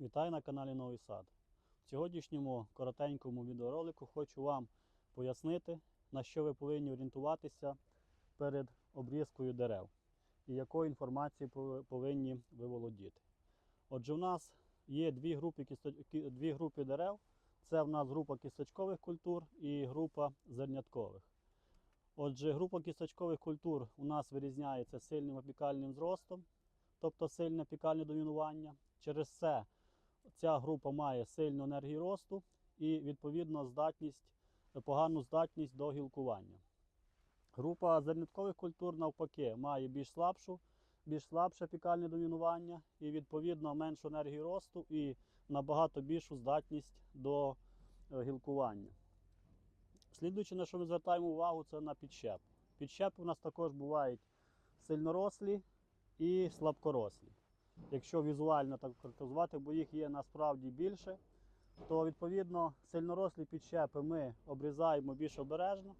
Вітаю на каналі Новий Сад. В сьогоднішньому коротенькому відеоролику хочу вам пояснити, на що ви повинні орієнтуватися перед обрізкою дерев і якою інформацією повинні ви володіти. Отже, в нас є дві групи, дві групи дерев. Це в нас група кісточкових культур і група зерняткових. Отже, група кісточкових культур у нас вирізняється сильним опікальним зростом, тобто сильне опікальне домінування. Через це ця група має сильну енергію росту і відповідно здатність, погану здатність до гілкування. Група зерняткових культур навпаки має більш слабшу, більш слабше опікальне домінування і відповідно меншу енергію росту і набагато більшу здатність до е, гілкування. Слідуючи, на що ми звертаємо увагу, це на підщеп. Підщепи у нас також бувають сильнорослі і слабкорослі. Якщо візуально так характеризувати, бо їх є насправді більше, то відповідно сильнорослі підщепи ми обрізаємо більш обережно,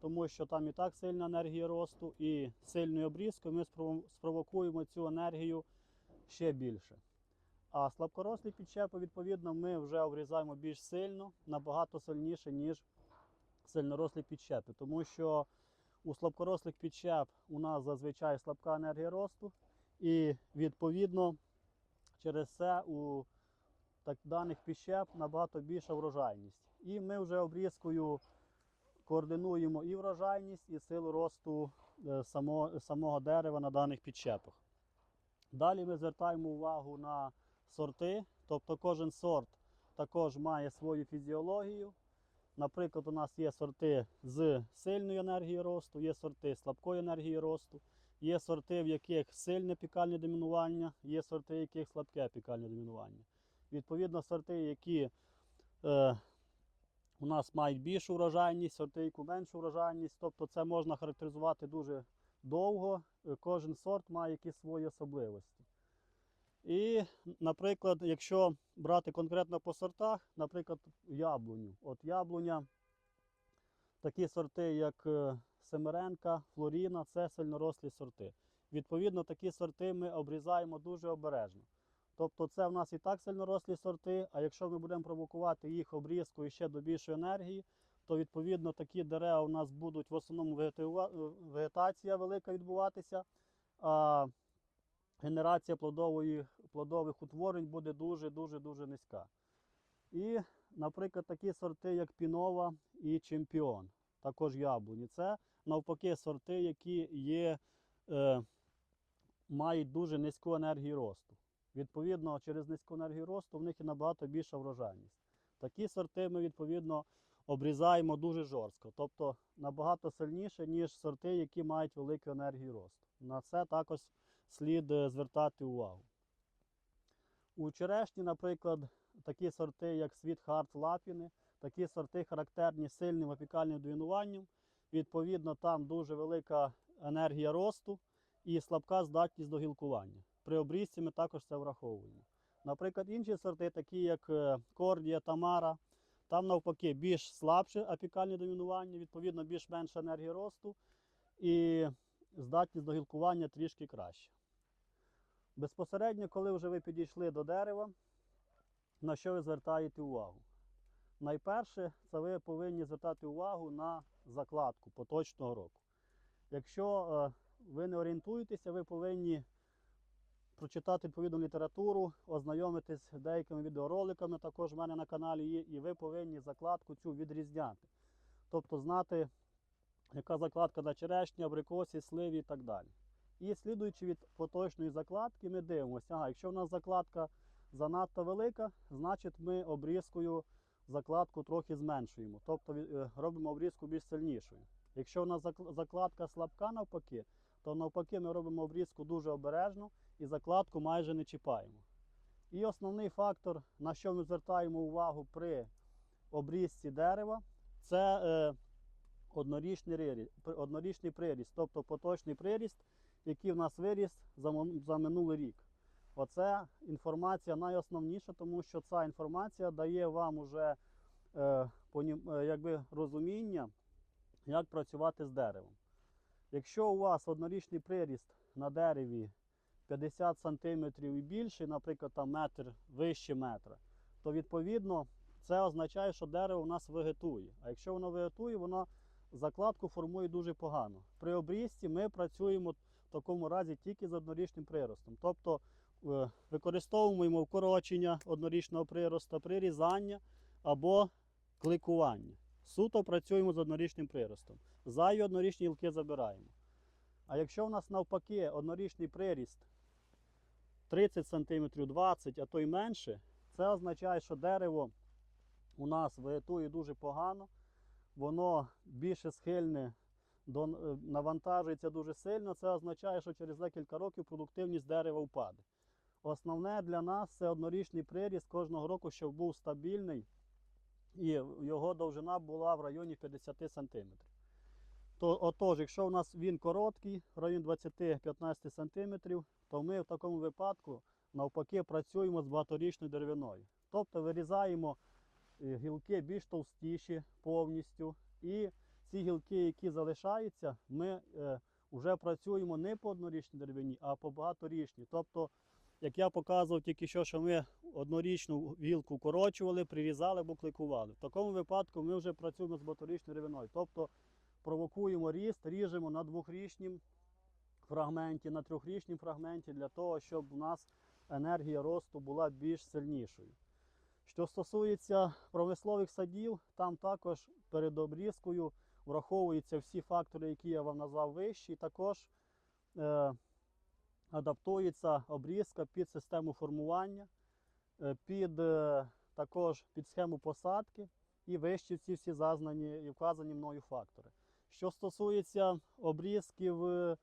тому що там і так сильна енергія росту, і сильною обрізкою ми спровокуємо цю енергію ще більше. А слабкорослі підщепи, відповідно, ми вже обрізаємо більш сильно, набагато сильніше, ніж сильнорослі підщепи. Тому що у слабкорослих підщеп у нас зазвичай слабка енергія росту, і відповідно через це у так, даних підщеп набагато більша врожайність. І ми вже обрізкою координуємо і врожайність, і силу росту е, само, самого дерева на даних підщепах. Далі ми звертаємо увагу на сорти, тобто кожен сорт також має свою фізіологію. Наприклад, у нас є сорти з сильною енергією росту, є сорти з слабкою енергією росту, є сорти, в яких сильне пікальне домінування, є сорти, в яких слабке пікальне домінування. Відповідно, сорти, які е, у нас мають більшу врожайність, сорти, які меншу врожайність, тобто це можна характеризувати дуже довго. Кожен сорт має якісь свої особливості. І, наприклад, якщо брати конкретно по сортах, наприклад, яблуню. От яблуня, такі сорти, як е, Семеренка, Флоріна, це сильнорослі сорти. Відповідно, такі сорти ми обрізаємо дуже обережно. Тобто це в нас і так сильнорослі сорти, а якщо ми будемо провокувати їх обрізкою ще до більшої енергії, то відповідно такі дерева у нас будуть в основному вегетація велика відбуватися. А генерація плодової, плодових утворень буде дуже-дуже дуже низька. І, наприклад, такі сорти, як Пінова і Чемпіон, також яблуні. Це навпаки сорти, які є, е, мають дуже низьку енергію росту. Відповідно, через низьку енергію росту в них і набагато більша врожайність. Такі сорти ми відповідно обрізаємо дуже жорстко, тобто набагато сильніше, ніж сорти, які мають велику енергію росту. На це також слід е, звертати увагу. У черешні, наприклад, такі сорти, як Світхарт Лапіни, такі сорти характерні сильним опікальним домінуванням. Відповідно, там дуже велика енергія росту і слабка здатність до гілкування. При обрізці ми також це враховуємо. Наприклад, інші сорти, такі як е, Кордія, Тамара, там навпаки більш слабше апікальне домінування, відповідно, більш менша енергія росту і здатність до гілкування трішки краще. Безпосередньо, коли вже ви підійшли до дерева, на що ви звертаєте увагу? Найперше, це ви повинні звертати увагу на закладку поточного року. Якщо е, ви не орієнтуєтеся, ви повинні прочитати відповідну літературу, ознайомитись з деякими відеороликами, також в мене на каналі є, і ви повинні закладку цю відрізняти. Тобто знати, яка закладка на черешні, абрикосі, сливі і так далі. І слідуючи від поточної закладки, ми дивимося, ага, якщо в нас закладка занадто велика, значить ми обрізкою закладку трохи зменшуємо. Тобто е, робимо обрізку більш сильнішою. Якщо в нас закладка слабка навпаки, то навпаки ми робимо обрізку дуже обережно і закладку майже не чіпаємо. І основний фактор, на що ми звертаємо увагу при обрізці дерева, це е, однорічний, однорічний приріст, тобто поточний приріст, який в нас виріс за, за минулий рік. Оце інформація найосновніша, тому що ця інформація дає вам уже е, е, якби розуміння, як працювати з деревом. Якщо у вас однорічний приріст на дереві 50 см і більше, наприклад, там метр вище метра, то відповідно це означає, що дерево у нас вегетує. А якщо воно вегетує, воно закладку формує дуже погано. При обрізці ми працюємо в такому разі тільки з однорічним приростом. Тобто використовуємо вкорочення однорічного приросту, прирізання або кликування. Суто працюємо з однорічним приростом. Зайві однорічні гілки забираємо. А якщо у нас навпаки однорічний приріст 30 см, 20 а то й менше, це означає, що дерево у нас вегетує дуже погано, воно більше схильне е, навантажується дуже сильно. Це означає, що через декілька років продуктивність дерева впаде. Основне для нас це однорічний приріст кожного року, щоб був стабільний, і його довжина була в районі 50 см. То, отож, якщо у нас він короткий, в районі 20-15 см, то ми в такому випадку навпаки працюємо з багаторічною деревиною. Тобто вирізаємо е, гілки більш товстіші повністю. І ці гілки, які залишаються, ми е, вже працюємо не по однорічній деревині, а по багаторічній. Тобто, як я показував тільки що, що ми однорічну гілку корочували, прирізали або кликували. В такому випадку ми вже працюємо з багаторічною деревиною. Тобто провокуємо ріст, ріжемо на двохрічнім фрагменті, на трьохрічнім фрагменті для того, щоб у нас енергія росту була більш сильнішою. Що стосується промислових садів, там також перед обрізкою враховуються всі фактори, які я вам назвав вищі, також е, адаптується обрізка під систему формування, е, під, е, також під схему посадки і вищі ці всі зазнані і вказані мною фактори. Що стосується обрізки в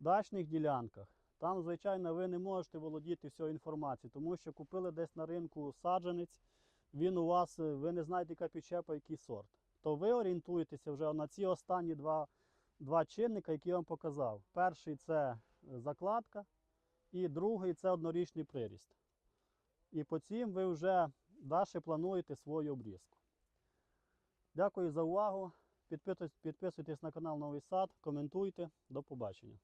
дачних ділянках, там, звичайно, ви не можете володіти всією інформацією, тому що купили десь на ринку саджанець, він у вас, е, ви не знаєте, яка підчепа, який сорт. То ви орієнтуєтеся вже на ці останні два, два чинника, які я вам показав. Перший це закладка, і другий це однорічний приріст. І по цим ви вже далі плануєте свою обрізку. Дякую за увагу. Підписуйтесь, на канал Новий Сад, коментуйте. До побачення.